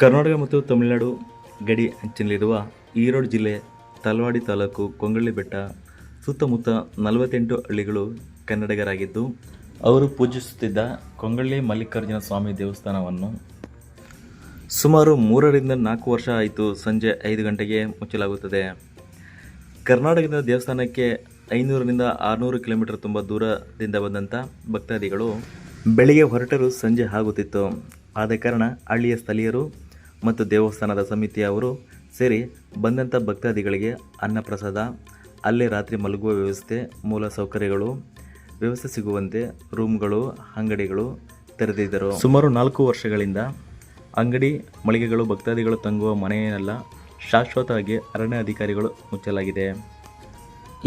ಕರ್ನಾಟಕ ಮತ್ತು ತಮಿಳುನಾಡು ಗಡಿ ಅಂಚಿನಲ್ಲಿರುವ ಈರೋಡ್ ಜಿಲ್ಲೆ ತಲವಾಡಿ ತಾಲೂಕು ಕೊಂಗಳ್ಳಿ ಬೆಟ್ಟ ಸುತ್ತಮುತ್ತ ನಲವತ್ತೆಂಟು ಹಳ್ಳಿಗಳು ಕನ್ನಡಿಗರಾಗಿದ್ದು, ಅವರು ಪೂಜಿಸುತ್ತಿದ್ದ ಕೊಂಗಳ್ಳಿ ಮಲ್ಲಿಕಾರ್ಜುನ ಸ್ವಾಮಿ ದೇವಸ್ಥಾನವನ್ನು ಸುಮಾರು ಮೂರರಿಂದ ನಾಲ್ಕು ವರ್ಷ ಆಯಿತು ಸಂಜೆ ಐದು ಗಂಟೆಗೆ ಮುಚ್ಚಲಾಗುತ್ತದೆ. ಕರ್ನಾಟಕದ ದೇವಸ್ಥಾನಕ್ಕೆ ಐನೂರರಿಂದ ಆರುನೂರು ಕಿಲೋಮೀಟರ್ ತುಂಬ ದೂರದಿಂದ ಬಂದಂಥ ಭಕ್ತಾದಿಗಳು ಬೆಳಿಗ್ಗೆ ಹೊರಟರು ಸಂಜೆ ಆಗುತ್ತಿತ್ತು. ಆದ ಕಾರಣ ಹಳ್ಳಿಯ ಸ್ಥಳೀಯರು ಮತ್ತು ದೇವಸ್ಥಾನದ ಸಮಿತಿಯವರು ಸೇರಿ ಬಂದಂಥ ಭಕ್ತಾದಿಗಳಿಗೆ ಅನ್ನಪ್ರಸಾದ, ಅಲ್ಲೇ ರಾತ್ರಿ ಮಲಗುವ ವ್ಯವಸ್ಥೆ, ಮೂಲ ಸೌಕರ್ಯಗಳು, ವ್ಯವಸ್ಥೆ ಸಿಗುವಂತೆ ರೂಮ್ಗಳು, ಅಂಗಡಿಗಳು ತೆರೆದಿದ್ದರು. ಸುಮಾರು ನಾಲ್ಕು ವರ್ಷಗಳಿಂದ ಅಂಗಡಿ ಮಳಿಗೆಗಳು, ಭಕ್ತಾದಿಗಳು ತಂಗುವ ಮನೆಯನ್ನೆಲ್ಲ ಶಾಶ್ವತವಾಗಿ ಅರಣ್ಯ ಅಧಿಕಾರಿಗಳು ಮುಚ್ಚಲಾಗಿದೆ.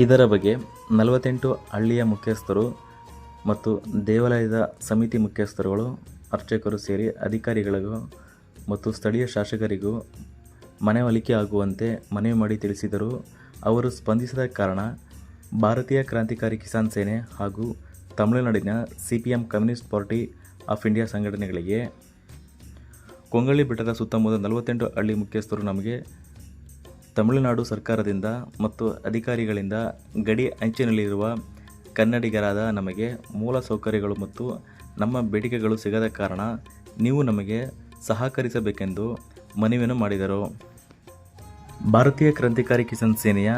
ಇದರ ಬಗ್ಗೆ ನಲವತ್ತೆಂಟು ಹಳ್ಳಿಯ ಮುಖ್ಯಸ್ಥರು ಮತ್ತು ದೇವಾಲಯದ ಸಮಿತಿ ಮುಖ್ಯಸ್ಥರುಗಳು ಅರ್ಚಕರು ಸೇರಿ ಅಧಿಕಾರಿಗಳಿಗೂ ಮತ್ತು ಸ್ಥಳೀಯ ಶಾಸಕರಿಗೂ ಮನವೊಲಿಕೆ ಆಗುವಂತೆ ಮನವಿ ಮಾಡಿ ತಿಳಿಸಿದರು. ಅವರು ಸ್ಪಂದಿಸದ ಕಾರಣ ಭಾರತೀಯ ಕ್ರಾಂತಿಕಾರಿ ಕಿಸಾನ್ ಸೇನೆ ಹಾಗೂ ತಮಿಳುನಾಡಿನ C P M communist party of India ಸಂಘಟನೆಗಳಿಗೆ ಕೊಂಗಳಿ ಬೆಟ್ಟದ ಸುತ್ತಮುತ್ತ ನಲವತ್ತೆಂಟು ಹಳ್ಳಿ ಮುಖ್ಯಸ್ಥರು ನಮಗೆ ತಮಿಳುನಾಡು ಸರ್ಕಾರದಿಂದ ಮತ್ತು ಅಧಿಕಾರಿಗಳಿಂದ ಗಡಿ ಅಂಚಿನಲ್ಲಿರುವ ಕನ್ನಡಿಗರಾದ ನಮಗೆ ಮೂಲ ಸೌಕರ್ಯಗಳು ಮತ್ತು ನಮ್ಮ ಬೇಡಿಕೆಗಳು ಸಿಗದ ಕಾರಣ ನೀವು ನಮಗೆ ಸಹಕರಿಸಬೇಕೆಂದು ಮನವಿಯನ್ನು ಮಾಡಿದರು. ಭಾರತೀಯ ಕ್ರಾಂತಿಕಾರಿ ಕಿಸಾನ್ ಸೇನೆಯ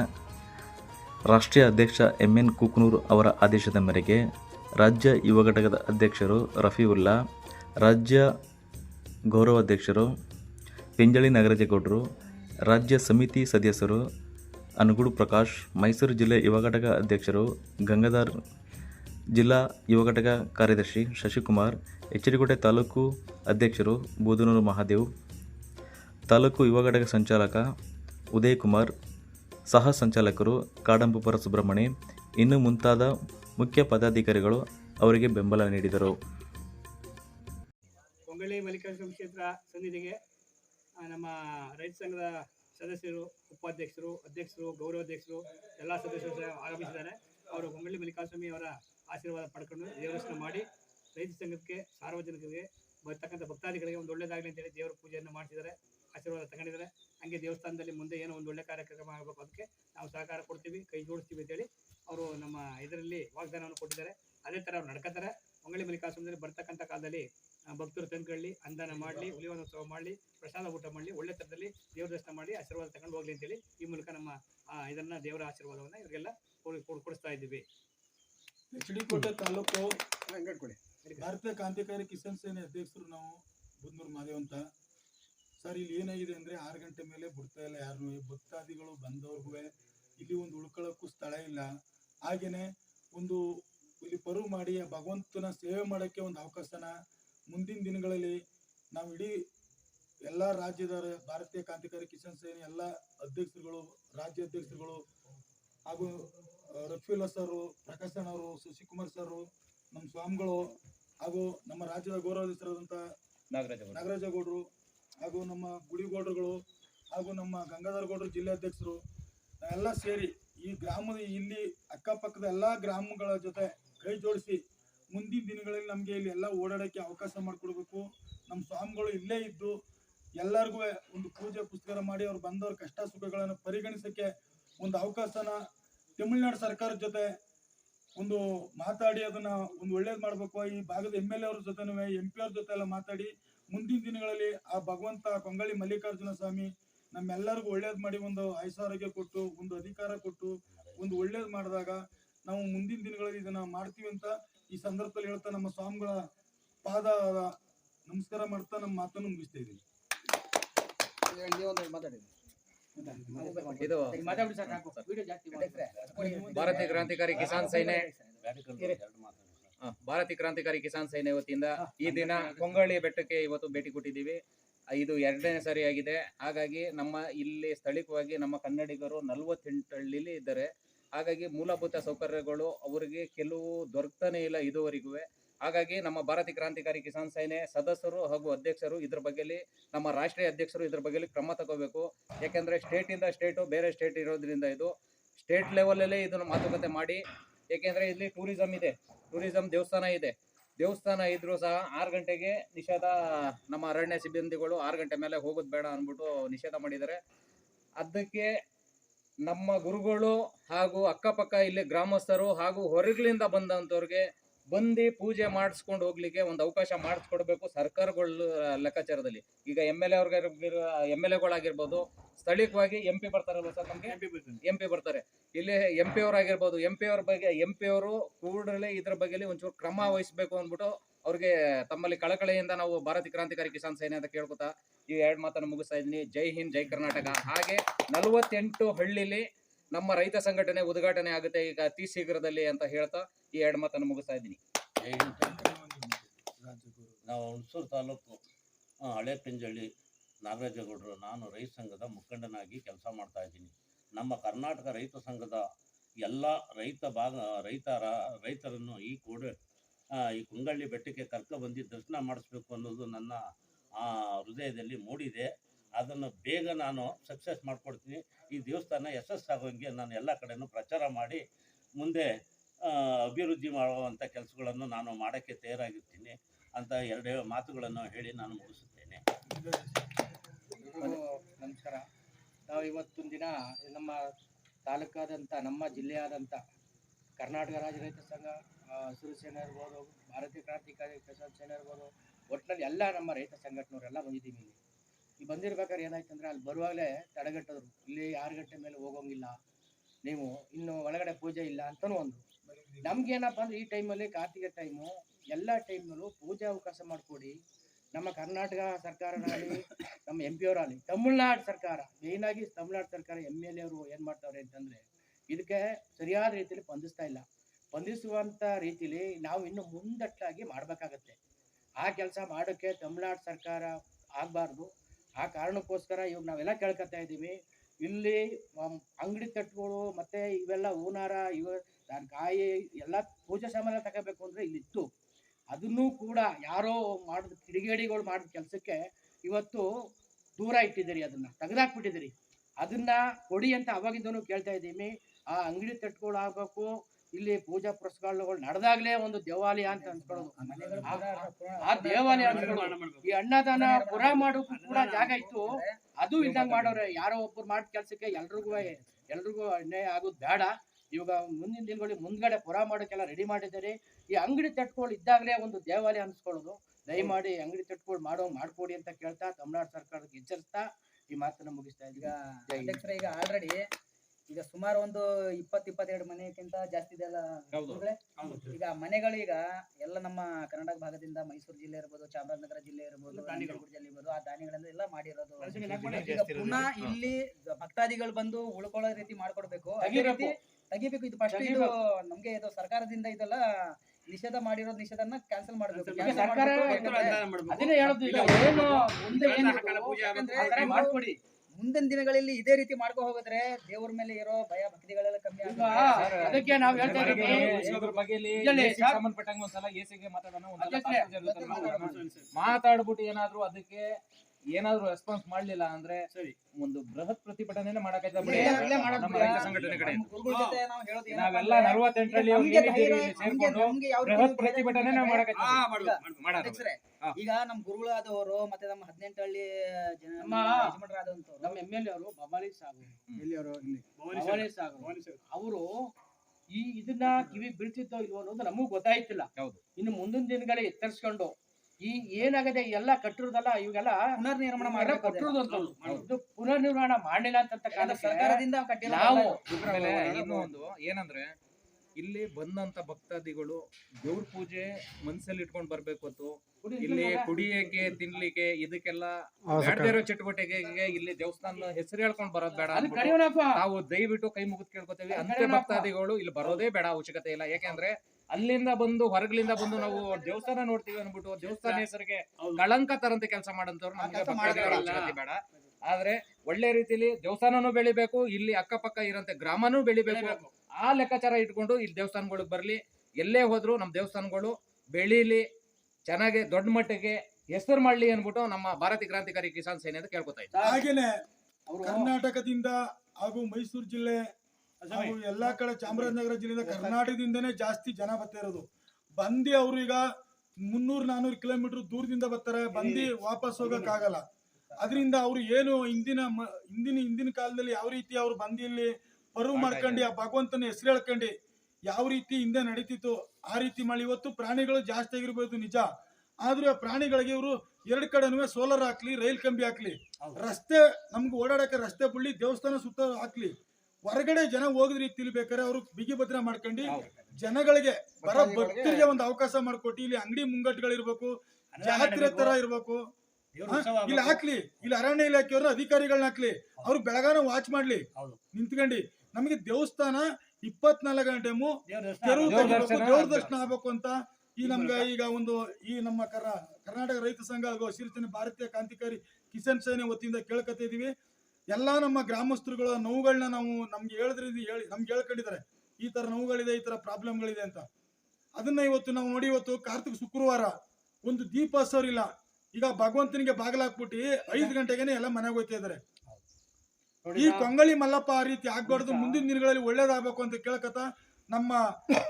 ರಾಷ್ಟ್ರೀಯ ಅಧ್ಯಕ್ಷ ಎಂ ಎನ್ ಕುಕ್ನೂರ್ ಅವರ ಆದೇಶದ ಮೇರೆಗೆ ರಾಜ್ಯ ಯುವ ಘಟಕದ ಅಧ್ಯಕ್ಷರು ರಫೀವುಲ್ಲಾ, ರಾಜ್ಯ ಗೌರವಾಧ್ಯಕ್ಷರು ಪಿಂಜಳಿ ನಾಗರಾಜೇಗೌಡರು, ರಾಜ್ಯ ಸಮಿತಿ ಸದಸ್ಯರು ಅನುಗುಡು ಪ್ರಕಾಶ್, ಮೈಸೂರು ಜಿಲ್ಲೆ ಯುವ ಘಟಕ ಅಧ್ಯಕ್ಷರು ಗಂಗಾಧರ್ ಜಿಲ್ಲಾ ಯುವ ಘಟಕ ಕಾರ್ಯದರ್ಶಿ ಶಶಿಕುಮಾರ್, ಎಚ್ಚರಿಕೋಟೆ ತಾಲೂಕು ಅಧ್ಯಕ್ಷರು ಬೂದನೂರು ಮಹಾದೇವ್, ತಾಲೂಕು ಯುವ ಘಟಕ ಸಂಚಾಲಕ ಉದಯ್ ಕುಮಾರ್ ಸಹ ಸಂಚಾಲಕರು ಕಾಡಂಬುಪುರ ಸುಬ್ರಹ್ಮಣ್ಯ, ಇನ್ನು ಮುಂತಾದ ಮುಖ್ಯ ಪದಾಧಿಕಾರಿಗಳು ಅವರಿಗೆ ಬೆಂಬಲ ನೀಡಿದರು. ಕೊಂಗಳಿ ಮಲ್ಲಿಕಾರ್ಜುನ ಕ್ಷೇತ್ರ ಸನ್ನಿಧಿಗೆ ನಮ್ಮ ರೈತ ಸಂಘದ ಸದಸ್ಯರು, ಉಪಾಧ್ಯಕ್ಷರು, ಅಧ್ಯಕ್ಷರು, ಗೌರವಾಧ್ಯಕ್ಷರು, ಎಲ್ಲ ಸದಸ್ಯರು ಆಗಮಿಸಿದ್ದಾರೆ. ಅವರು ಕೊಂಗಳಿ ಮಲ್ಲಿಕಾರ್ಜುನ ಅವರ ಆಶೀರ್ವಾದ ಪಡ್ಕೊಂಡು ದೇವದರ್ಶನ ಮಾಡಿ ರೈತ ಸಂಘಕ್ಕೆ, ಸಾರ್ವಜನಿಕರಿಗೆ, ಬರ್ತಕ್ಕಂಥ ಭಕ್ತಾದಿಗಳಿಗೆ ಒಂದು ಒಳ್ಳೇದಾಗಲಿ ಅಂತೇಳಿ ದೇವರ ಪೂಜೆಯನ್ನು ಮಾಡ್ತಿದ್ದಾರೆ ಆಶೀರ್ವಾದ ತಗೊಂಡಿದ್ದಾರೆ. ಹಂಗೆ ದೇವಸ್ಥಾನದಲ್ಲಿ ಮುಂದೆ ಏನೋ ಒಂದು ಒಳ್ಳೆ ಕಾರ್ಯಕ್ರಮ ಆಗಬೇಕು ಅದಕ್ಕೆ ನಾವು ಸಹಕಾರ ಕೊಡ್ತೀವಿ, ಕೈ ಜೋಡಿಸ್ತೀವಿ ಅಂತೇಳಿ ಅವರು ನಮ್ಮ ಇದರಲ್ಲಿ ವಾಗ್ದಾನವನ್ನು ಕೊಟ್ಟಿದ್ದಾರೆ. ಅದೇ ಥರ ಅವ್ರು ನಡ್ಕೋತಾರೆ ಮಂಗಳಿ ಮಲ್ಲಿಕಾಶ್ರಮದಲ್ಲಿ ಬರ್ತಕ್ಕಂಥ ಕಾಲದಲ್ಲಿ ಭಕ್ತರು ತಂದ್ಕೊಳ್ಳಿ ಅಂದಾನ ಮಾಡಲಿ ಉತ್ಸವ ಮಾಡಲಿ, ಪ್ರಸಾದ ಊಟ ಮಾಡಲಿ, ಒಳ್ಳೆ ಥರದಲ್ಲಿ ದೇವ್ರ ದರ್ಶನ ಮಾಡಿ ಆಶೀರ್ವಾದ ತಗೊಂಡು ಹೋಗ್ಲಿ ಅಂತೇಳಿ ಈ ಮೂಲಕ ನಮ್ಮ ಇದನ್ನು ದೇವರ ಆಶೀರ್ವಾದವನ್ನು ಇವರಿಗೆಲ್ಲ ಕೊಡ್- ಕೊಡ್- ಕೊಡಿಸ್ತಾ ಇದ್ದೀವಿ. ಎಚ್ ತಾಲೂಕು ಭಾರತೀಯ ಕ್ರಾಂತಿಕಾರಿ ಕಿಸಾನ್ ಸೇನೆ ಅಧ್ಯಕ್ಷರು ನಾವು ಬುದ್ನೂರು ಮಾದೇವ್ ಅಂತ ಸರ್ ಇಲ್ಲಿ ಏನಾಗಿದೆ ಅಂದ್ರೆ ಆರು ಗಂಟೆ ಮೇಲೆ ಬಿಡ್ತಾ ಇಲ್ಲ ಯಾರು ಭಕ್ತಾದಿಗಳು ಬಂದವ್ರಿಗೂ ಇಲ್ಲಿ ಒಂದು ಉಳ್ಕೊಳ್ಳೋಕ್ಕೂ ಸ್ಥಳ ಇಲ್ಲ. ಹಾಗೇನೆ ಒಂದು ಇಲ್ಲಿ ಪರು ಮಾಡಿ ಆ ಭಗವಂತನ ಸೇವೆ ಮಾಡೋಕ್ಕೆ ಒಂದು ಅವಕಾಶನ ಮುಂದಿನ ದಿನಗಳಲ್ಲಿ ನಾವು ಇಡೀ ಎಲ್ಲ ರಾಜ್ಯದ ಭಾರತೀಯ ಕ್ರಾಂತಿಕಾರಿ ಕಿಸಾನ್ ಸೇನೆ ಎಲ್ಲ ಅಧ್ಯಕ್ಷರುಗಳು ರಾಜ್ಯ ಅಧ್ಯಕ್ಷರುಗಳು ಹಾಗೂ ರಫೀಲ ಸರ್ ಪ್ರಕಾಶ್ ಅವರು ಶಶಿಕುಮಾರ್ ಸರ್ ನಮ್ಮ ಸ್ವಾಮಿಗಳು ಹಾಗೂ ನಮ್ಮ ರಾಜ್ಯದ ನಾಗರಾಜ ಗೌಡ್ರು. ಹಾಗೂ ನಮ್ಮ ಗುಡಿಗೌಡರುಗಳು ಹಾಗೂ ನಮ್ಮ ಗಂಗಾಧರ ಗೌಡರು ಜಿಲ್ಲಾಧ್ಯಕ್ಷರು ಎಲ್ಲ ಸೇರಿ ಈ ಗ್ರಾಮದ ಇಲ್ಲಿ ಅಕ್ಕಪಕ್ಕದ ಎಲ್ಲ ಗ್ರಾಮಗಳ ಜೊತೆ ಕೈ ಜೋಡಿಸಿ ಮುಂದಿನ ದಿನಗಳಲ್ಲಿ ನಮಗೆ ಇಲ್ಲಿ ಎಲ್ಲ ಓಡಾಡೋಕ್ಕೆ ಅವಕಾಶ ಮಾಡಿಕೊಡ್ಬೇಕು. ನಮ್ಮ ಸ್ವಾಮಿಗಳು ಇಲ್ಲೇ ಇದ್ದು ಎಲ್ಲರಿಗೂ ಒಂದು ಪೂಜೆ ಪುಸ್ತಕ ಮಾಡಿ ಅವ್ರು ಬಂದವ್ರ ಕಷ್ಟ ಸುಖಗಳನ್ನು ಪರಿಗಣಿಸಕ್ಕೆ ಒಂದು ಅವಕಾಶನ ತಮಿಳುನಾಡು ಸರ್ಕಾರದ ಜೊತೆ ಒಂದು ಮಾತಾಡಿ ಅದನ್ನ ಒಂದು ಒಳ್ಳೇದು ಮಾಡಬೇಕು. ಈ ಭಾಗದ ಎಂ ಎಲ್ ಎ ಅವ್ರ ಜೊತೆನೂ ಎಂ ಪಿ ಅವ್ರ ಜೊತೆ ಎಲ್ಲ ಮಾತಾಡಿ ಮುಂದಿನ ದಿನಗಳಲ್ಲಿ ಆ ಭಗವಂತ ಕೊಂಗಳಿ ಮಲ್ಲಿಕಾರ್ಜುನ ಸ್ವಾಮಿ ನಮ್ಮೆಲ್ಲರಿಗೂ ಒಳ್ಳೇದು ಮಾಡಿ ಒಂದು ಆಯುಸಾರೋಗ್ಯ ಕೊಟ್ಟು, ಒಂದು ಅಧಿಕಾರ ಕೊಟ್ಟು, ಒಂದು ಒಳ್ಳೇದು ಮಾಡಿದಾಗ ನಾವು ಮುಂದಿನ ದಿನಗಳಲ್ಲಿ ಇದನ್ನ ಮಾಡ್ತೀವಿ ಅಂತ ಈ ಸಂದರ್ಭದಲ್ಲಿ ಹೇಳ್ತಾ ನಮ್ಮ ಸ್ವಾಮಿಗಳ ಪಾದ ನಮಸ್ಕಾರ ಮಾಡ್ತಾ ನಮ್ಮ ಮಾತನ್ನು ಮುಗಿಸ್ತಾ ಇದ್ದೀವಿ ಇದು ಭಾರತೀಯ ಕ್ರಾಂತಿಕಾರಿ ಕಿಸಾನ್ ಸೈನ್ಯ ಭಾರತೀಯ ಕ್ರಾಂತಿಕಾರಿ ಕಿಸಾನ್ ಸೈನ್ಯ ವತಿಯಿಂದ ಈ ದಿನ ಕೊಂಗಳಿ ಬೆಟ್ಟಕ್ಕೆ ಇವತ್ತು ಭೇಟಿ ಕೊಟ್ಟಿದ್ದೀವಿ. ಇದು ಎರಡನೇ ಸಾರಿ ಆಗಿದೆ. ಹಾಗಾಗಿ ನಮ್ಮ ಇಲ್ಲಿ ಸ್ಥಳೀಯವಾಗಿ ನಮ್ಮ ಕನ್ನಡಿಗರು ನಲವತ್ತೆಂಟು ಹಳ್ಳಿಲಿ ಇದ್ದಾರೆ. ಹಾಗಾಗಿ ಮೂಲಭೂತ ಸೌಕರ್ಯಗಳು ಅವರಿಗೆ ಕೆಲವು ದೊರಕ್ತಾನೆ ಇಲ್ಲ ಇದುವರೆಗೂ. ಹಾಗಾಗಿ ನಮ್ಮ ಭಾರತೀಯ ಕ್ರಾಂತಿಕಾರಿ ಕಿಸಾನ್ ಸೇನೆ ಸದಸ್ಯರು ಹಾಗೂ ಅಧ್ಯಕ್ಷರು ಇದ್ರ ಬಗ್ಗೆಲಿ, ನಮ್ಮ ರಾಷ್ಟ್ರೀಯ ಅಧ್ಯಕ್ಷರು ಇದ್ರ ಬಗ್ಗೆಲಿ ಕ್ರಮ ತಗೋಬೇಕು. ಯಾಕೆಂದ್ರೆ ಸ್ಟೇಟ್ ಇಂದ ಸ್ಟೇಟು ಬೇರೆ ಸ್ಟೇಟ್ ಇರೋದ್ರಿಂದ ಇದು ಸ್ಟೇಟ್ ಲೆವೆಲಲ್ಲೇ ಇದನ್ನು ಮಾತುಕತೆ ಮಾಡಿ. ಏಕೆಂದರೆ ಇಲ್ಲಿ ಟೂರಿಸಂ ಇದೆ. ಟೂರಿಸಂ ದೇವಸ್ಥಾನ ಇದೆ. ದೇವಸ್ಥಾನ ಇದ್ರು ಸಹ ಆರು ಗಂಟೆಗೆ ನಿಷೇಧ, ನಮ್ಮ ಅರಣ್ಯ ಸಿಬ್ಬಂದಿಗಳು ಆರು ಗಂಟೆ ಮೇಲೆ ಹೋಗೋದು ಬೇಡ ಅಂದ್ಬಿಟ್ಟು ನಿಷೇಧ ಮಾಡಿದ್ದಾರೆ. ಅದಕ್ಕೆ ನಮ್ಮ ಗುರುಗಳು ಹಾಗೂ ಅಕ್ಕಪಕ್ಕ ಇಲ್ಲಿ ಗ್ರಾಮಸ್ಥರು ಹಾಗೂ ಹೊರಗಿನಿಂದ ಬಂದಂಥವ್ರಿಗೆ ಬಂದು ಪೂಜೆ ಮಾಡಿಸ್ಕೊಂಡು ಹೋಗ್ಲಿಕ್ಕೆ ಒಂದು ಅವಕಾಶ ಮಾಡಿಸ್ಕೊಡ್ಬೇಕು ಸರ್ಕಾರಗಳು ಲೆಕ್ಕಾಚಾರದಲ್ಲಿ. ಈಗ ಎಂ ಎಲ್ ಎ ಅವ್ರಿಗಿರೋ ಎಂ ಎಲ್ ಎಗಳಾಗಿರ್ಬೋದು ಸ್ಥಳೀಯವಾಗಿ ಎಂ ಪಿ ಬರ್ತಾರಲ್ವ ಸರ್ ನಮಗೆ? ಎಂ ಪಿ ಬರ್ತಾರೆ. ಇಲ್ಲಿ ಎಂ ಪಿ ಅವರಾಗಿರ್ಬೋದು ಎಂ ಪಿ ಅವ್ರ ಬಗ್ಗೆ ಎಂ ಪಿ ಅವರು ಕೂಡಲೇ ಇದ್ರ ಬಗ್ಗೆ ಒಂಚೂರು ಕ್ರಮ ವಹಿಸಬೇಕು ಅಂದ್ಬಿಟ್ಟು ಅವ್ರಿಗೆ ತಮ್ಮಲ್ಲಿ ಕಳಕಳಿಯಿಂದ ನಾವು ಭಾರತೀಯ ಕ್ರಾಂತಿಕಾರಿ ಕಿಸಾನ್ ಸೇನೆ ಅಂತ ಕೇಳ್ಕೊತಾ ಈ ಎರಡು ಮಾತನ್ನು ಮುಗಿಸ್ತಾ ಇದ್ದೀನಿ. ಜೈ ಹಿಂದ್ ಜೈ ಕರ್ನಾಟಕ. ಹಾಗೆ ನಲವತ್ತೆಂಟು ಹಳ್ಳಿಲಿ ನಮ್ಮ ರೈತ ಸಂಘಟನೆ ಉದ್ಘಾಟನೆ ಆಗುತ್ತೆ ಈಗ ಅತಿ ಶೀಘ್ರದಲ್ಲಿ ಅಂತ ಹೇಳ್ತಾ ಈ ಎರಡು ಮಾತನ್ನು ಮುಗಿಸ್ತಾ ಇದ್ದೀನಿ. ನಾವು ಹುಣಸೂರು ತಾಲೂಕು ಹಳೆ ಪಿಂಜಳ್ಳಿ, ನಾಗರಾಜಗೌಡರು, ನಾನು ರೈತ ಸಂಘದ ಮುಖಂಡನಾಗಿ ಕೆಲಸ ಮಾಡ್ತಾ ಇದ್ದೀನಿ. ನಮ್ಮ ಕರ್ನಾಟಕ ರೈತ ಸಂಘದ ಎಲ್ಲ ರೈತ ಭಾಗ, ರೈತರ, ರೈತರನ್ನು ಈ ಕೂಡ ಈ ಕುಂಗಳ್ಳಿ ಬೆಟ್ಟಕ್ಕೆ ಕರ್ಕೊ ಬಂದು ದರ್ಶನ ಮಾಡಿಸ್ಬೇಕು ಅನ್ನೋದು ನನ್ನ ಹೃದಯದಲ್ಲಿ ಮೂಡಿದೆ. ಅದನ್ನು ಬೇಗ ನಾನು ಸಕ್ಸಸ್ ಮಾಡಿಕೊಡ್ತೀನಿ. ಈ ದೇವಸ್ಥಾನ ಯಶಸ್ಸಾಗೋಂಗೆ ನಾನು ಎಲ್ಲ ಕಡೆಯೂ ಪ್ರಚಾರ ಮಾಡಿ ಮುಂದೆ ಅಭಿವೃದ್ಧಿ ಮಾಡುವಂಥ ಕೆಲಸಗಳನ್ನು ನಾನು ಮಾಡೋಕ್ಕೆ ತಯಾರಾಗಿರ್ತೀನಿ ಅಂತ ಎರಡೇ ಮಾತುಗಳನ್ನು ಹೇಳಿ ನಾನು ಮುಗಿಸುತ್ತೇನೆ. ನಮಸ್ಕಾರ. ನಾವು ಇವತ್ತೊಂದು ದಿನ ನಮ್ಮ ತಾಲೂಕಾದಂಥ, ನಮ್ಮ ಜಿಲ್ಲೆಯಾದಂಥ ಕರ್ನಾಟಕ ರಾಜ್ಯ ರೈತ ಸಂಘ ಹಸಿರು ಸೇನೆ ಇರ್ಬೋದು, ಭಾರತೀಯ ಕ್ರಾಂತಿಕಾರಿ ಕಿಸಾನ್ ಸೇನೆ ಇರ್ಬೋದು ಒಟ್ಟಿನಲ್ಲಿ ಎಲ್ಲ ನಮ್ಮ ರೈತ ಸಂಘಟನೆಯವರೆಲ್ಲ ಬಂದಿದ್ದೀವಿ ಇಲ್ಲಿ. ಈ ಬಂದಿರ್ಬೇಕಾದ್ರೆ ಏನಾಯ್ತು ಅಂದರೆ ಅಲ್ಲಿ ಬರುವಾಗಲೇ ತಡೆಗಟ್ಟಿದ್ರು. ಇಲ್ಲಿ ಆರು ಗಂಟೆ ಮೇಲೆ ಹೋಗೋಂಗಿಲ್ಲ. ನೀವು ಇನ್ನು ಒಳಗಡೆ ಪೂಜೆ ಇಲ್ಲ ಅಂತಲೂ ಒಂದು. ನಮ್ಗೇನಪ್ಪ ಅಂದ್ರೆ ಈ ಟೈಮಲ್ಲಿ ಕಾರ್ತಿಕ ಟೈಮು ಎಲ್ಲ ಟೈಮ್ನಲ್ಲೂ ಪೂಜೆ ಅವಕಾಶ ಮಾಡಿಕೊಡಿ. ನಮ್ಮ ಕರ್ನಾಟಕ ಸರ್ಕಾರನಾಗಲಿ, ನಮ್ಮ ಎಂ ಪಿ ಅವರಾಗಲಿ, ತಮಿಳ್ನಾಡು ಸರ್ಕಾರ ಮೇಯ್ನಾಗಿ ತಮಿಳ್ನಾಡು ಸರ್ಕಾರ ಎಂ ಎಲ್ ಎ ಅವರು ಏನು ಮಾಡ್ತಾವ್ರೆ ಅಂತಂದರೆ ಇದಕ್ಕೆ ಸರಿಯಾದ ರೀತಿಯಲ್ಲಿ ಸ್ಪಂದಿಸ್ತಾ ಇಲ್ಲ. ಸ್ಪಂದಿಸುವಂಥ ರೀತಿಲಿ ನಾವು ಇನ್ನು ಮುಂದಟ್ಟಾಗಿ ಮಾಡಬೇಕಾಗತ್ತೆ. ಆ ಕೆಲಸ ಮಾಡೋಕ್ಕೆ ತಮಿಳ್ನಾಡು ಸರ್ಕಾರ ಆಗಬಾರ್ದು. ಆ ಕಾರಣಕ್ಕೋಸ್ಕರ ಇವಾಗ ನಾವೆಲ್ಲ ಕೇಳ್ಕೊತಾ ಇದ್ದೀವಿ. ಇಲ್ಲಿ ಅಂಗಡಿ ತಟ್ಟುಗಳು ಮತ್ತು ಇವೆಲ್ಲ ಹೂನಾರ, ಇವ ಕಾಯಿ, ಎಲ್ಲ ಪೂಜೆ ಸಾಮಾನು ತಗೋಬೇಕು ಅಂದರೆ ಇಲ್ಲಿತ್ತು. ಅದನ್ನೂ ಕೂಡ ಯಾರೋ ಮಾಡಿದ ಕಿಡಿಗೇಡಿಗಳು ಮಾಡಿದ ಕೆಲಸಕ್ಕೆ ಇವತ್ತು ದೂರ ಇಟ್ಟಿದ್ದೀರಿ ಅದನ್ನ, ತೆಗೆದಾಕ್ಬಿಟ್ಟಿದ್ದೀರಿ. ಅದನ್ನ ಕೊಡಿ ಅಂತ ಅವಾಗಿಂದನೂ ಕೇಳ್ತಾ ಇದ್ದೀನಿ. ಆ ಅಂಗಡಿ ತಟ್ಟುಗಳು ಆಗಬೇಕು ಇಲ್ಲಿ ಪೂಜಾ ಪುರಸ್ಕಾರಗಳು ನಡೆದಾಗ್ಲೇ ಒಂದು ದೇವಾಲಯ ಅಂತ ಅನ್ಸ್ಕೊಳ್ಳೋದು. ಆ ದೇವಾಲಯ ಅನ್ಸ್ಕೊಳ್ಳೋದು ಈ ಅನ್ನದಾನ ಪುರ ಮಾಡೋಕ್ಕೂ ಕೂಡ ಜಾಗ ಇತ್ತು. ಅದು ಇದ್ದಂಗೆ ಮಾಡೋರೆ. ಯಾರೋ ಒಬ್ರು ಮಾಡಿದ ಕೆಲಸಕ್ಕೆ ಎಲ್ರಿಗೂ ಎಲ್ರಿಗೂ ಅನ್ಯಾಯ ಆಗೋದು ಬೇಡ. ಇವಾಗ ಮುಂದಿನ ದಿನಗಳಲ್ಲಿ ಮುಂದ್ಗಡೆ ಪುರ ಮಾಡೋಕ್ಕೆಲ್ಲ ರೆಡಿ ಮಾಡಿದ್ದಾರೆ. ಈ ಅಂಗಡಿ ತಟ್ಕೊಳ್ಳಿ ಇದ್ದಾಗಲೇ ಒಂದು ದೇವಾಲಯ ಅನ್ಸ್ಕೊಳ್ಳೋದು. ದಯಮಾಡಿ ಅಂಗಡಿ ತಟ್ಕೊಳ್ಳಿ ಮಾಡೋ ಮಾಡ್ಕೊಡಿ ಅಂತ ಕೇಳ್ತಾ ತಮಿಳ್ನಾಡು ಸರ್ಕಾರಕ್ಕೆ ಎಚ್ಚರಿಸ್ತಾ ಈ ಮಾತನ್ನ ಮುಗಿಸ್ತಾ ಈಗ ಈಗ ಆಲ್ರೆಡಿ ಈಗ ಸುಮಾರು ಒಂದು ಇಪ್ಪತ್ ಇಪ್ಪತ್ತೆರಡು ಮನೆಗಿಂತ ಜಾಸ್ತಿ ಇದೆ ಅಲ್ಲ ಹೌದು. ಗುರುಗಳೇ? ಈಗ ಮನೆಗಳು ಈಗ ಎಲ್ಲ ನಮ್ಮ ಕರ್ನಾಟಕ ಭಾಗದಿಂದ ಮೈಸೂರು ಜಿಲ್ಲೆ ಇರ್ಬೋದು ಚಾಮರಾಜನಗರ ಜಿಲ್ಲೆ ಇರ್ಬೋದು ದಾನಿಗಳು. ಜಿಲ್ಲೆ ಇರ್ಬೋದು ಆ ದಾನಿಗಳಿಂದ ಎಲ್ಲ ಮಾಡಿರೋದು. ಈಗ ಪುನಃ ಇಲ್ಲಿ ಭಕ್ತಾದಿಗಳು ಬಂದು ಉಳ್ಕೊಳ್ಳೋ ರೀತಿ ಮಾಡ್ಕೊಡ್ಬೇಕು. ಅದೇ ತೆಗಿಬೇಕು. ರೀತಿ ತೆಗಿಬೇಕು. ಇದು ಫಸ್ಟ್ ಇದು ನಮ್ಗೆ ಇದು ಸರ್ಕಾರದಿಂದ ಇದೆಲ್ಲ ನಿಷೇಧ ಮಾಡಿರೋ ನಿಷೇಧನ ಕ್ಯಾನ್ಸಲ್ ಮಾಡಬೇಕು. ಈಗ ಸರ್ಕಾರ ಅದನ್ನೇ ಹೇಳೋದು ಈಗ. ಏನು ಮುಂದೆ ಏನಿತ್ತು, ಯಾಕಂದ್ರೆ ಮಾಡ್ಕೊಡಿ. ಮುಂದಿನ ದಿನಗಳಲ್ಲಿ ಇದೇ ರೀತಿ ಮಾಡ್ಕೊ ಹೋಗಿದ್ರೆ ದೇವ್ರ ಮೇಲೆ ಇರೋ ಭಯ ಭಕ್ತಿಗಳೆಲ್ಲ ಕಮ್ಮಿ ಅದಕ್ಕೆ ನಾವು ಹೇಳ್ತಾ ಸಂಬಂಧಪಟ್ಟಂಗೆ ಒಂದ್ಸಲ ಎಸಿಗೆ ಮಾತಾಡೋಣ. ಮಾತಾಡ್ಬಿಟ್ಟು ಏನಾದ್ರು ಅದಕ್ಕೆ ಏನಾದ್ರು ರೆಸ್ಪಾನ್ಸ್ ಮಾಡ್ಲಿಲ್ಲ ಅಂದ್ರೆ ಸರಿ. ಒಂದು ಬೃಹತ್ ಪ್ರತಿಭಟನೆ ಮಾಡಕೈತೆ ನಾವೆಲ್ಲ ನಲ್ವತ್ತೆಂಟರಲ್ಲಿ ಸೇರ್ಕೊಂಡು ಬೃಹತ್ ಪ್ರತಿಭಟನೆ ಈಗ ನಮ್ ಗುರುಗಳಾದವರು ಮತ್ತೆ ನಮ್ಮ ಹದಿನೆಂಟು ಹಳ್ಳಿ ಜನ ನಮ್ಮ ಎಂ ಎಲ್ ಎ ಅವರು ಬಬಾಲಿ ಸಾಗು ಬಬಾಲಿ ಸಾಗು ಅವರು ಈ ಇದನ್ನ ಕಿವಿ ಬೀಳ್ತಿದ್ದೋ ಇಲ್ವೋ ಅನ್ನೋದು ನಮಗೂ ಗೊತ್ತಾಯ್ತಿಲ್ಲ. ಇನ್ನು ಮುಂದಿನ ದಿನಗಳೇ ಎತ್ತರಿಸ್ಕೊಂಡು ಈ ಏನಾಗದೆ ಎಲ್ಲ ಕಟ್ಟಿರೋದಲ್ಲ ಇವೆಲ್ಲ ಪುನರ್ ನಿರ್ಮಾಣ ಎಲ್ಲ ಮಾಡಬೇಕು ಕಟ್ಟಿರೋದು ಅಂತ ಇದು ಪುನರ್ ನಿರ್ಮಾಣ ಮಾಡಲಿಲ್ಲ ಅಂತ ಸರ್ಕಾರದಿಂದ ನಾವು ಒಂದು ಏನಂದ್ರೆ ಇಲ್ಲಿ ಬಂದಂತ ಭಕ್ತಾದಿಗಳು ದೇವ್ರ ಪೂಜೆ ಮನ್ಸಲ್ಲಿ ಇಟ್ಕೊಂಡು ಬರ್ಬೇಕು ಹೊತ್ತು. ಇಲ್ಲಿ ಕುಡಿಯಕ್ಕೆ ತಿನ್ಲಿಕ್ಕೆ ಇದಕ್ಕೆಲ್ಲ ಬೇಡದೇ ಇರೋ ಚಟುವಟಿಕೆಗೆ ಇಲ್ಲಿ ದೇವಸ್ಥಾನ ಹೆಸರು ಹೇಳ್ಕೊಂಡ್ ಬರೋದ್ ಬೇಡ ನಾವು ದಯವಿಟ್ಟು ಕೈ ಮುಗಿದ್ ಕೇಳ್ಕೊತೇವೆ. ಅಂದ್ರೆ ಅಂತ ಭಕ್ತಾದಿಗಳು ಇಲ್ಲಿ ಬರೋದೇ ಬೇಡ ಅವಶ್ಯಕತೆ ಇಲ್ಲ. ಯಾಕೆಂದ್ರೆ ಅಲ್ಲಿಂದ ಬಂದು ಹೊರಗಲಿಂದ ಬಂದು ನಾವು ದೇವಸ್ಥಾನ ನೋಡ್ತೀವಿ ಅನ್ಬಿಟ್ಟು ದೇವಸ್ಥಾನ ಹೆಸರಿಗೆ. ಕಳಂಕ ತರಂತೆ ಕೆಲಸ ಮಾಡಂತವ್ರು ನಮ್ಗೆ ಬೇಡ. ಆದ್ರೆ ಒಳ್ಳೆ ರೀತಿಲಿ ದೇವಸ್ಥಾನನೂ ಬೆಳಿಬೇಕು ಇಲ್ಲಿ ಅಕ್ಕಪಕ್ಕ ಇರಂತೆ ಗ್ರಾಮನೂ ಬೆಳಿಬೇಕು. ಆ ಲೆಕ್ಕಾಚಾರ ಇಟ್ಕೊಂಡು ಇಲ್ಲಿ ದೇವಸ್ಥಾನಗಳಿಗೆ ಬರಲಿ. ಎಲ್ಲೇ ಹೋದ್ರು ನಮ್ಮ ದೇವಸ್ಥಾನಗಳು ಬೆಳೀಲಿ ಚೆನ್ನಾಗಿ ದೊಡ್ಡ ಮಟ್ಟಿಗೆ ಹೆಸರು ಮಾಡಲಿ ಅನ್ಬಿಟ್ಟು ನಮ್ಮ ಭಾರತೀಯ ಕ್ರಾಂತಿಕಾರಿ ಕಿಸಾನ್ ಸೇನೆ ಅಂತ ಕೇಳ್ಕೊತಾ ಇದ್ದೀನಿ ಹಾಗೇನೆ ಅವರು ಕರ್ನಾಟಕದಿಂದ ಹಾಗೂ ಮೈಸೂರು ಜಿಲ್ಲೆ ಹಾಗೂ ಎಲ್ಲಾ ಕಡೆ ಚಾಮರಾಜನಗರ ಜಿಲ್ಲೆಯಿಂದ ಕರ್ನಾಟಕದಿಂದನೇ ಜಾಸ್ತಿ ಜನ ಬರ್ತಾ ಇರೋದು. ಬಂದು ಅವರು ಈಗ ಮುನ್ನೂರು ನಾನೂರು ಕಿಲೋಮೀಟರ್ ದೂರದಿಂದ ಬರ್ತಾರೆ. ಬಂದು ವಾಪಸ್ ಹೋಗಕ್ಕಾಗಲ್ಲ. ಅದರಿಂದ ಅವರು ಏನು ಹಿಂದಿನ ಮ- ಹಿಂದಿನ ಹಿಂದಿನ ಕಾಲದಲ್ಲಿ ಯಾವ ರೀತಿ ಅವರು ಬಂದು ಇಲ್ಲಿ ಪರು ಮಾಡ್ಕೊಂಡು ಆ ಭಗವಂತನ ಹೆಸರು ಹೇಳ್ಕೊಂಡು ಯಾವ ರೀತಿ ಹಿಂದೆ ನಡೀತಿತ್ತು ಆ ರೀತಿ ಮಾಡಿ ಇವತ್ತು ಪ್ರಾಣಿಗಳು ಜಾಸ್ತಿ ಆಗಿರ್ಬೋದು ನಿಜ. ಆದ್ರೆ ಆ ಪ್ರಾಣಿಗಳಿಗೆ ಇವರು ಎರಡು ಕಡೆನೂ ಸೋಲಾರ್ ಹಾಕ್ಲಿ ರೈಲ್ ಕಂಬಿ ಹಾಕ್ಲಿ. ರಸ್ತೆ ನಮ್ಗೆ ಓಡಾಡಕ್ಕೆ ರಸ್ತೆ ಬುಳ್ಳಿ ದೇವಸ್ಥಾನ ಸುತ್ತ ಹಾಕ್ಲಿ. ಹೊರಗಡೆ ಜನ ಹೋಗಿದ ರೀತಿಲಿ ಬೇಕಾದ್ರೆ ಅವರು ಬಿಗಿ ಭದ್ರ ಮಾಡ್ಕೊಂಡು ಜನಗಳಿಗೆ ಬರ ಭಕ್ತರಿಗೆ ಒಂದು ಅವಕಾಶ ಮಾಡ್ಕೊಟ್ಟು ಇಲ್ಲಿ ಅಂಗಡಿ ಮುಂಗಟ್ಟುಗಳಿರ್ಬೇಕು ಜಾತ್ರೆ ತರ ಇರ್ಬೇಕು. ಇಲ್ಲಿ ಹಾಕ್ಲಿ ಇಲ್ಲಿ ಅರಣ್ಯ ಇಲಾಖೆಯವರು ಅಧಿಕಾರಿಗಳನ್ನ ಹಾಕ್ಲಿ. ಅವ್ರು ಬೆಳಗಾನ ವಾಚ್ ಮಾಡ್ಲಿ. ನಿಂತ್ಕೊಂಡು. ನಮಗೆ ದೇವಸ್ಥಾನ ಇಪ್ಪತ್ನಾಲ್ಕು ಗಂಟೆ ದೇವ್ರ ದರ್ಶನ ತೆರವು ದೇವ್ರ ದರ್ಶನ ಆಗ್ಬೇಕು. ಅಂತ ಈ ನಮ್ಗೆ ಈಗ ಒಂದು ಈ ನಮ್ಮ ಕರ ಕರ್ನಾಟಕ ರೈತ ಸಂಘ ಹಾಗೂ ಭಾರತೀಯ ಕ್ರಾಂತಿಕಾರಿ ಕಿಸಾನ್ ಸೇನೆ ವತಿಯಿಂದ ಕೇಳ್ಕೊತಾ ಇದೀವಿ. ಎಲ್ಲಾ ನಮ್ಮ ಗ್ರಾಮಸ್ಥರುಗಳ ನೋವುಗಳನ್ನ ನಾವು ನಮ್ಗೆ ಹೇಳಿದ್ರಿಂದ ಹೇಳಿ ನಮ್ಗೆ ಹೇಳ್ಕೊಂಡಿದ್ದಾರೆ. ಈ ತರ ನೋವುಗಳಿದೆ ಈ ತರ ಪ್ರಾಬ್ಲಮ್ಗಳಿದೆ ಅಂತ. ಅದನ್ನ ಇವತ್ತು ನಾವು ನೋಡಿ ಇವತ್ತು ಕಾರ್ತಿಕ ಶುಕ್ರವಾರ ಒಂದು ದೀಪ ಇಲ್ಲ ಈಗ ಭಗವಂತನಿಗೆ ಬಾಗಿಲಾಕ್ಬಿಟ್ಟು ಐದು ಗಂಟೆಗೆನೆ ಎಲ್ಲ ಮನೆಗೆ ಹೋಗ್ತಾ ನೋಡಿ ಈ ಕೊಂಗಳಿ ಮಲ್ಲಪ್ಪ ಆ ರೀತಿ ಆಗ್ಬಾರ್ದು ಮುಂದಿನ ದಿನಗಳಲ್ಲಿ ಒಳ್ಳೇದಾಗಬೇಕು ಅಂತ ಕೇಳಕತ್ತ. ನಮ್ಮ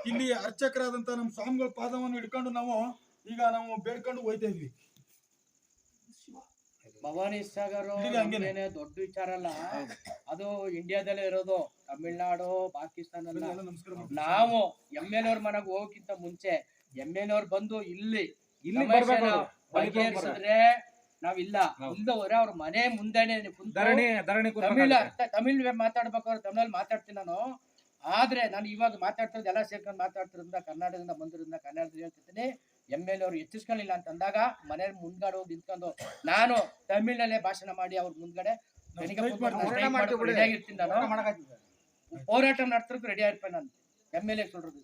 ಇಲ್ಲಿ ಅರ್ಚಕರಾದಂತ ನಮ್ಮ ಸ್ವಾಮಿಗಳ ಪಾದವನ್ನು ಹಿಡ್ಕೊಂಡು ನಾವು ಈಗ ನಾವು ಬೇಡ್ಕೊಂಡು ಹೋಯ್ತಾ ಇದ್ವಿ. ಭವಾನಿ ಸಾಗರ್. ದೊಡ್ಡ ವಿಚಾರ ಅಲ್ಲ. ಅದು ಇಂಡಿಯಾದಲ್ಲೇ ಇರೋದು ತಮಿಳ್ನಾಡು ಪಾಕಿಸ್ತಾನ. ನಾವು ಎಂ ಎಲ್ ಅವ್ರ ಮನೆಗೆ ಹೋಗಕ್ಕಿಂತ ಮುಂಚೆ ಎಂ ಎಲ್ ಅವ್ರು ಬಂದು ಇಲ್ಲಿ ಇಲ್ಲಿ ಬಗೆಹರಿಸಿದ್ರೆ ನಾವಿಲ್ಲ. ಮುಂದೆ ಇಲ್ದವ್ರೆ ಅವ್ರ ಮನೆ ಮುಂದೆನೆ ಧರಣಿ ತಮಿಳ್ ಅರ್ಥ ತಮಿಳ್ ಮಾತಾಡ್ಬೇಕಾದ್ರೆ ತಮಿಳಲ್ಲಿ ಮಾತಾಡ್ತೀನಿ ನಾನು. ಆದ್ರೆ ನಾನು ಇವಾಗ ಮಾತಾಡ್ತಿರೋದು ಎಲ್ಲ ಸೇರ್ಕೊಂಡು ಮಾತಾಡ್ತಿರೋದ್ರಿಂದ ಕರ್ನಾಟಕದಿಂದ ಬಂದಿರೋದ್ರಿಂದ ಕನ್ನಡದಲ್ಲಿ ಹೇಳ್ತಿದ್ದೀನಿ ಎಂ ಎಲ್ ಎ ಅವ್ರು ಎತ್ತಿಸ್ಕೊಳ್ಳಿಲ್ಲ ಅಂತ ಅಂದಾಗ ಮನೇಲಿ ಮುಂದ್ಗಡೆ ಹೋಗಿ ನಿಂತ್ಕೊಂಡು ನಾನು ತಮಿಳಲ್ಲೇ ಭಾಷಣ ಮಾಡಿ ಅವ್ರ ಮುಂದ್ಗಡೆ ಹೋರಾಟ ನಡ್ತಿರೋದು ರೆಡಿ ಆಗಿರ್ತೀನಿ ನಾನು. ರೆಡಿ ನಾನು. ಎಂ ಎಲ್ ಎ ಕೊಡೋದು